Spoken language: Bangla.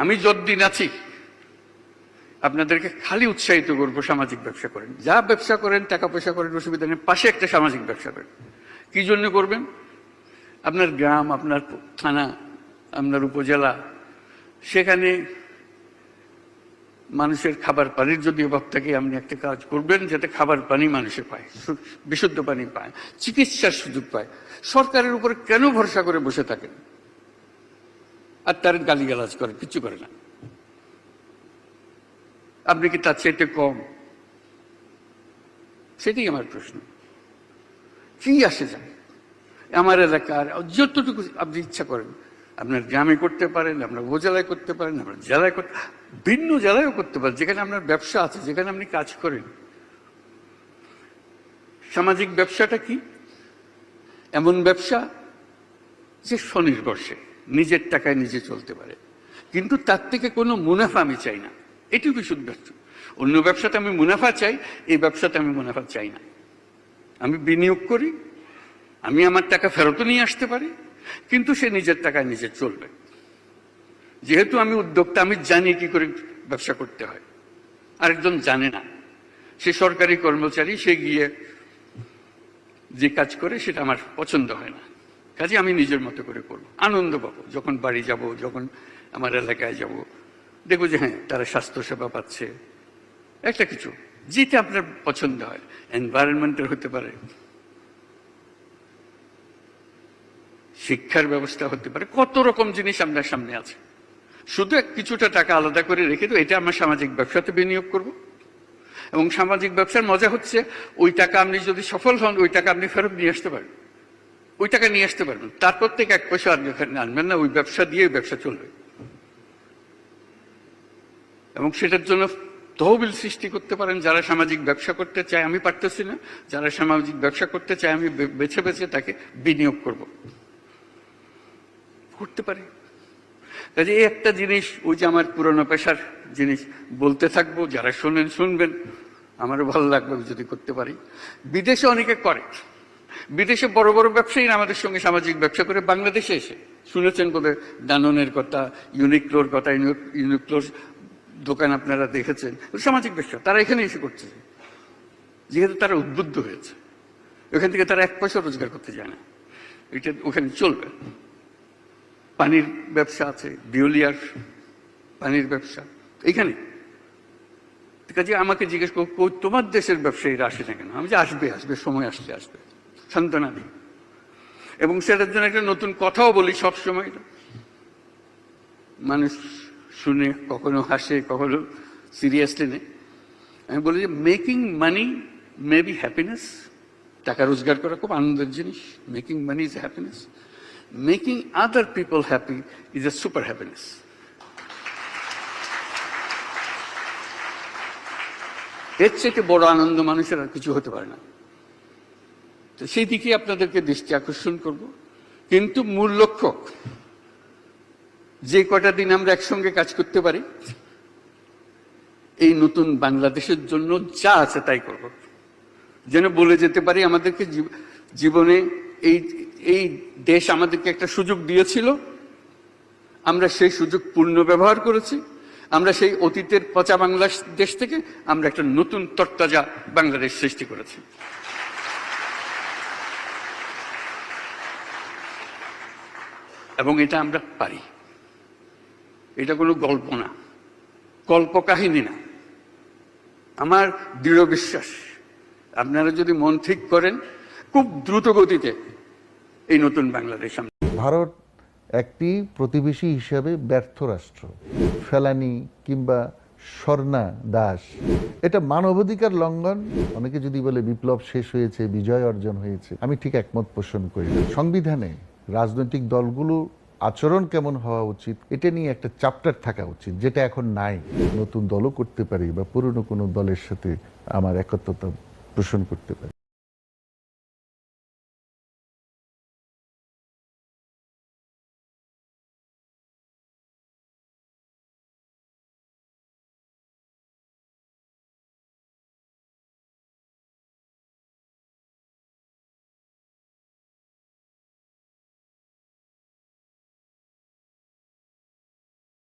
আমি যতদিন আছি, আপনাদেরকে খালি উৎসাহিত করব সামাজিক ব্যবসা করেন। যা ব্যবসা করেন, টাকা পয়সা করেন, অসুবিধা নেই, পাশে একটা সামাজিক ব্যবসা করেন। কি জন্য করবেন? আপনার গ্রাম, আপনার থানা, আপনার উপজেলা, সেখানে মানুষের খাবার পানির যদি অভাব থাকে, আপনি একটা কাজ করবেন যাতে খাবার পানি মানুষে পায় বিশুদ্ধ পানি পায়, চিকিৎসার সুযোগ পায়। সরকারের উপরে কেন ভরসা করে বসে থাকেন? আর তার গালিগালাজ করে কিচ্ছু করে না। আপনি কি তার চাইতে কম? সেটাই আমার প্রশ্ন। কি আসে যায় আমার এলাকার যতটুকু আপনি ইচ্ছা করেন, আপনার গ্রামে করতে পারেন, আপনার উপজেলায় করতে পারেন, আপনার জেলায় করতে ভিন্ন জেলায়ও করতে পারেন, যেখানে আপনার ব্যবসা আছে, যেখানে আপনি কাজ করেন। সামাজিক ব্যবসাটা কি? এমন ব্যবসা যে স্বনির্ভরশীল। নিজের টাকায় নিজে চলতে পারে। কিন্তু তার থেকে কোনো মুনাফা আমি চাই না। এটি বিশুদ্ধ ব্যবসা অন্য ব্যবসাতে আমি মুনাফা চাই, এই ব্যবসাতে আমি মুনাফা চাই না। আমি বিনিয়োগ করি, আমি আমার টাকা ফেরতও নিয়ে আসতে পারি, কিন্তু সে নিজের টাকায় নিজে চলবে। যেহেতু আমি উদ্যোক্তা, আমি জানি কি করে ব্যবসা করতে হয়। আরেকজন জানে না। সে সরকারি কর্মচারী, সে গিয়ে যে কাজ করে, সেটা আমার পছন্দ হয় না। কাজে আমি নিজের মতো করে করব। আনন্দ পাবো, যখন বাড়ি যাব, যখন আমার এলাকায় যাব। দেখব যে হ্যাঁ তারা স্বাস্থ্যসেবা পাচ্ছে। একটা কিছু, যেটা আপনার পছন্দ হয়। এনভায়রনমেন্টের হতে পারে। শিক্ষার ব্যবস্থা হতে পারে। কত রকম জিনিস আপনার সামনে আছে। শুধু কিছুটা টাকা আলাদা করে রেখে তো এটা আমার সামাজিক ব্যবসাতে বিনিয়োগ করব। এবং সামাজিক ব্যবসার মজা হচ্ছে, ওই টাকা আপনি যদি সফল হন, ওই টাকা আপনি ফেরত নিয়ে আসতে পারবেন ওই টাকা নিয়ে আসতে পারবেন। তারপর থেকে এক পয়সা আর এখানে আনবেন না, ওই ব্যবসা দিয়ে ব্যবসা চলবে। এবং সেটার জন্য তহবিল সৃষ্টি করতে পারেন, যারা সামাজিক ব্যবসা করতে চায়, আমি পারতেছি না। যারা সামাজিক ব্যবসা করতে চায়, আমি বেছে বেছে তাকে বিনিয়োগ করব। করতে পারি। কাজে এই একটা জিনিস, ওই যে আমার পুরনো পেশার জিনিস, বলতে থাকব, যারা শোনেন, শুনবেন, আমারও ভালো লাগবে যদি করতে পারি। বিদেশে অনেকে করে। বিদেশে বড় বড় ব্যবসায়ীরা আমাদের সঙ্গে সামাজিক ব্যবসা করে বাংলাদেশে এসে শুনেছেন বোধহয় ডাননের কথা ইউনিক্লোর কথা ইউনিক্লোর দোকান আপনারা দেখেছেন, সামাজিক ব্যবসা, তারা এখানে এসে করছে। যেহেতু তারা উদ্বুদ্ধ হয়েছে, ওখান থেকে তারা এক পয়সা রোজগার করতে যায় না এটা ওখানে চলবে। পানির ব্যবসা আছে বিওলিয়ার পানির ব্যবসা এইখানে কাজে আমাকে জিজ্ঞেস করো তোমার দেশের ব্যবসায়ীরা আসে না কেন? আমি যে আসবে আসবে, সময় আসলে আসবে। সান্ত্বনা দিই এবং সেটার জন্য একটা নতুন কথাও বলি সব সময় মানুষ শুনে, কখনো হাসে, কখনো সিরিয়াসলি নেয়। আমি বলি যে making money may be happiness টাকা রোজগার করা খুব আনন্দের জিনিস। Making money is happiness making other people happy is a super happiness এর চেয়ে বড় আনন্দ মানুষের আর কিছু হতে পারে না। তো সেই দিকে আপনাদেরকে দৃষ্টি আকর্ষণ করব। কিন্তু মূল লক্ষ্য, যে কটা দিন আমরা একসঙ্গে কাজ করতে পারি, এই নতুন বাংলাদেশের জন্য যা আছে তাই করব। যেন বলে যেতে পারি, আমাদেরকে জীব- জীবনে এই এই দেশ আমাদেরকে একটা সুযোগ দিয়েছিল। আমরা সেই সুযোগ পূর্ণ ব্যবহার করেছি। আমরা সেই অতীতের পচা বাংলাদেশ থেকে আমরা একটা নতুন তরতাজা বাংলাদেশ সৃষ্টি করেছি। এবং এটা আমরা পারি। এটা কোনো গল্প না। কল্পকাহিনী না। আমার দৃঢ় বিশ্বাস, আপনারা যদি মন ঠিক করেন, খুব দ্রুত গতিতে এই নতুন বাংলাদেশ ভারত একটি প্রতিবেশী হিসাবে ব্যর্থ রাষ্ট্র। ফেলানি কিংবা স্বর্ণা দাস। এটা মানবাধিকার লঙ্ঘন। অনেকে যদি বলে বিপ্লব শেষ হয়েছে, বিজয় অর্জন হয়েছে, আমি ঠিক একমত পোষণ করি। সংবিধানে রাজনৈতিক দলগুলো আচরণ কেমন হওয়া উচিত, এটা নিয়ে একটা চ্যাপ্টার থাকা উচিত, যেটা এখন নাই। নতুন দলও করতে পারি বা পুরনো কোনো দলের সাথে আমার একত্রতা পোষণ করতে পারি।